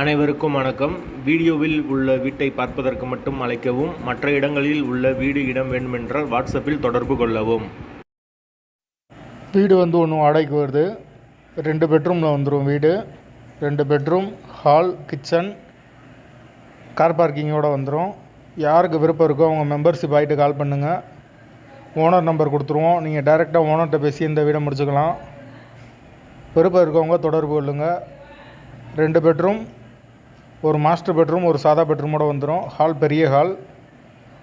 அனைவருக்கும் வணக்கம். வீடியோவில் உள்ள வீட்டை பார்ப்பதற்கு மட்டும் அழைக்கவும் மற்ற இடங்களில் உள்ள வீடு இடம் வேண்டுமென்றால் வாட்ஸ்அப்பில் தொடர்பு கொள்ளவும். வீடு வந்து ஒன்று வாடகைக்கு வருது. ரெண்டு பெட்ரூமில் வந்துடும் வீடு. ரெண்டு பெட்ரூம் ஹால் கிச்சன் கார் பார்க்கிங்கோடு வந்துடும் யாருக்கு விருப்பம் இருக்கோ அவங்க மெம்பர்ஷிப் ஆகிட்டு கால் பண்ணுங்கள் ஓனர் நம்பர் கொடுத்துருவோம். நீங்கள் டைரெக்டாக ஓனர்கிட்ட பேசி இந்த வீடை முடிச்சுக்கலாம். விருப்பம் இருக்கவங்க தொடர்பு கொள்ளுங்கள் ரெண்டு பெட்ரூம் ஒரு மாஸ்டர் பெட்ரூம் ஒரு சாதா பெட்ரூமோட வந்துடும் ஹால் பெரிய ஹால்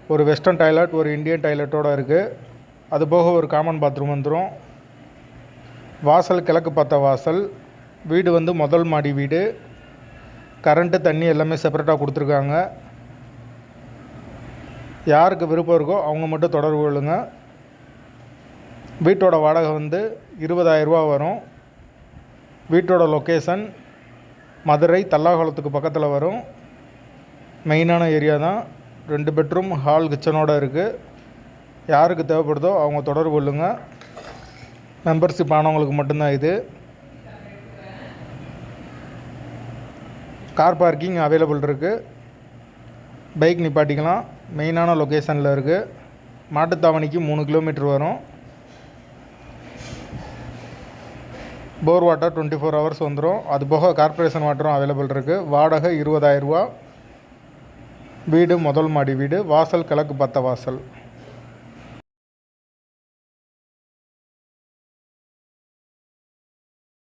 ஒரு வெஸ்டர்ன் டாய்லெட் ஒரு இந்தியன் டாய்லெட்டோடு இருக்குது அது போக ஒரு காமன் பாத்ரூம் வந்துடும் வாசல் கிழக்கு பார்த்த வாசல். வீடு வந்து முதல் மாடி வீடு. கரண்ட்டு தண்ணி எல்லாமே செப்பரேட்டாக கொடுத்துருக்காங்க. யாருக்கு விருப்பம் இருக்கோ அவங்க மட்டும் தொடர்பு கொள்ளுங்க. வீட்டோட வாடகை வந்து இருபதாயிரரூபா வரும். வீட்டோட லொக்கேஷன் மதுரை தல்லாகுளத்துக்கு பக்கத்தில் வரும். மெயினான ஏரியா தான். ரெண்டு பெட்ரூம் ஹால் கிச்சனோட இருக்குது யாருக்கு தேவைப்படுதோ அவங்க தொடர்பு கொள்ளுங்கள் மெம்பர்ஷிப் ஆனவங்களுக்கு மட்டும்தான் இது. கார் பார்க்கிங் அவைலபிள் இருக்குது பைக் நிப்பாட்டிக்கலாம். மெயினான லொக்கேஷனில் இருக்குது மாட்டுத்தாவணிக்கு மூணு கிலோமீட்டர் வரும். Bore water twenty four hours வந்துடும் அது போக கார்ப்பரேஷன் வாட்டரும் அவைலபிள் இருக்குது வாடகை இருபதாயிரரூவா வீடு முதல் மாடி வீடு. வாசல் கிழக்கு பத்த வாசல்.